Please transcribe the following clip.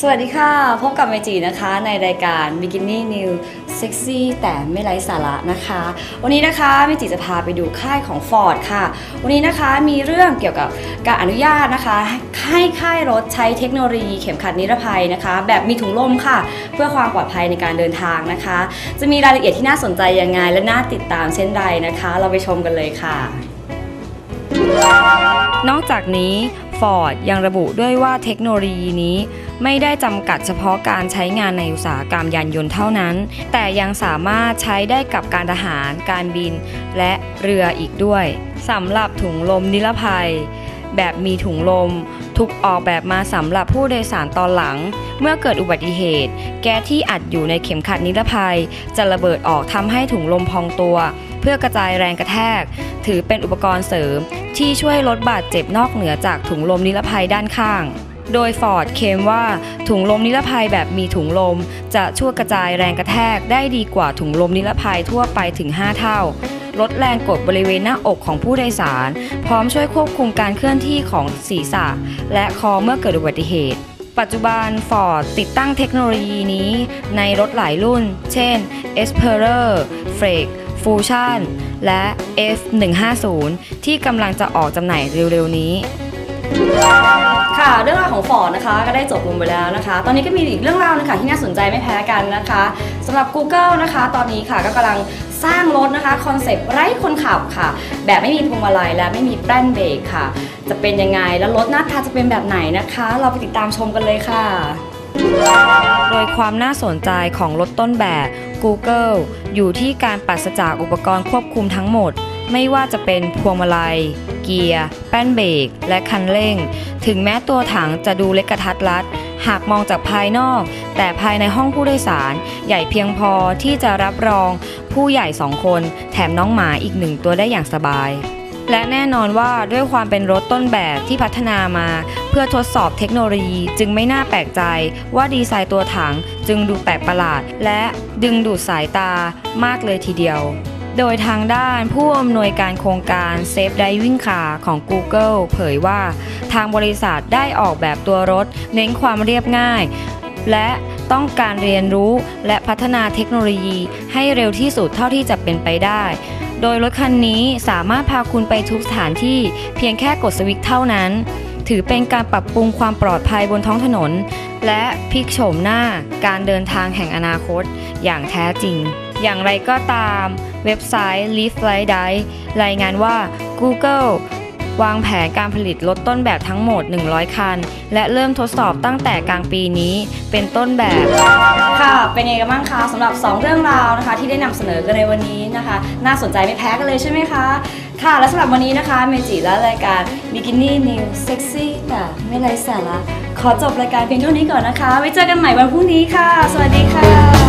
สวัสดีค่ะ พบกับเมจินะคะในรายการ Bikini New Sexy แต่ไม่ไร้สาระนะคะ วันนี้นะคะเมจิจะพาไปดูค่ายของ Ford ค่ะ วันนี้นะคะมีเรื่องเกี่ยวกับการอนุญาตนะคะ ให้ค่ายรถใช้เทคโนโลยีเข็มขัดนิรภัยนะคะ แบบมีถุงลมค่ะ เพื่อความปลอดภัยในการเดินทางนะคะ จะมีรายละเอียดที่น่าสนใจยังไง และน่าติดตามเช่นใดนะคะ เราไปชมกันเลยค่ะ นอกจากนี้ ฟอร์ดยังระบุด้วยว่าเทคโนโลยีนี้ไม่ได้จำกัดเฉพาะการใช้งานในอุตสาหกรรมยานยนต์เท่านั้น แต่ยังสามารถใช้ได้กับการทหาร การบิน และเรืออีกด้วยสำหรับถุงลมนิรภัย แบบมีถุงลม ถูกออกแบบมาสำหรับผู้โดยสารตอนหลัง เมื่อเกิดอุบัติเหตุ แก๊สที่อัดอยู่ในเข็มขัดนิรภัย จะระเบิดออกทำให้ถุงลมพองตัว เพื่อกระจายแรงกระแทก ถือเป็นอุปกรณ์เสริม ที่ช่วยลดบาดเจ็บนอกเหนือจากถุงลมนิรภัยด้านข้างโดยฟอร์ดเคมว่าถุงลมนิรภัยแบบมีถุงลม จะช่วยกระจายแรงกระแทกได้ดีกว่าถุงลมนิรภัยทั่วไปถึง 5 เท่า ลดแรงกดบริเวณหน้าอกของผู้โดยสาร พร้อมช่วยควบคุมการเคลื่อนที่ของศีรษะ และคอเมื่อเกิดอุบัติเหตุ ปัจจุบัน Ford ติดตั้งเทคโนโลยีนี้ในรถหลายรุ่น เช่น Explorer, f r e g Fusion และ F150 ที่กำลังจะออกจำหน่ายเร็วๆนี้ค่ะเรื่องราวของฟอร์ดนะคะก็ได้จบลงไปแล้วนะคะ ตอนนี้ก็มีอีกเรื่องราวนึงค่ะที่น่าสนใจไม่แพ้กันนะคะสำหรับ Google นะคะ ตอนนี้ค่ะก็กำลัง สร้างรถนะคะคอนเซปต์ไร้คนขับค่ะ แบบไม่มีพวงมาลัยและไม่มีแป้นเบรกค่ะ จะเป็นยังไงแล้วรถหน้าตาจะเป็นแบบไหนนะคะ เราไปติดตามชมกันเลยค่ะ โดยความน่าสนใจของรถต้นแบบ Google อยู่ที่การปราศจากอุปกรณ์ควบคุมทั้งหมด ไม่ว่าจะเป็นพวงมาลัย เกียร์ แป้นเบรกและคันเร่ง ถึงแม้ตัวถังจะดูเล็กกระทัดรัด หากมองจากภายนอก แต่ภายในห้องผู้โดยสาร ใหญ่เพียงพอที่จะรับรอง ผู้ใหญ่สองคน แถมน้องหมาอีกหนึ่งตัวได้อย่างสบาย และแน่นอนว่าด้วยความเป็นรถต้นแบบที่พัฒนามา เพื่อทดสอบเทคโนโลยีจึงไม่น่าแปลกใจว่าดีไซน์ตัวถังจึงดูแปลกประหลาด และดึงดูดสายตามากเลยทีเดียว โดยทางด้านผู้อำนวยการโครงการ Safe Driving Car ของ Google เผยว่า ทางบริษัทได้ออกแบบตัวรถ เน้นความเรียบง่าย และต้องการเรียนรู้และพัฒนาเทคโนโลยีให้เร็วที่สุดเท่าที่จะเป็นไปได้ โดยรถคันนี้สามารถพาคุณไปทุกสถานที่เพียงแค่กดสวิตช์เท่านั้น ถือเป็นการปรับปรุงความปลอดภัยบนท้องถนน และพลิกโฉมหน้าการเดินทางแห่งอนาคตอย่างแท้จริง อย่างไรก็ตามเว็บไซต์ Live Flight i v e รายงานว่า Google วางแผนการผลิตรถต้นแบบทั้งหมด 100 คัน และเริ่มทดสอบตั้งแต่กลางปีนี้เป็นต้นแบบ ค่ะ เป็นไงกันบ้างคะสำหรับ 2 เรื่องราวนะคะ ที่ได้นำเสนอกันในวันนี้นะคะ น่าสนใจไม่แพ้กันเลยใช่ไหมคะ ค่ะ และสำหรับวันนี้นะคะเมจิและรายการ Bikini New Sexy แต่ไม่ไร้สาระขอจบรายการเพียงเท่านี้ก่อนนะคะ ไว้เจอกันใหม่วันพรุ่งนี้ค่ะ สวัสดีค่ะ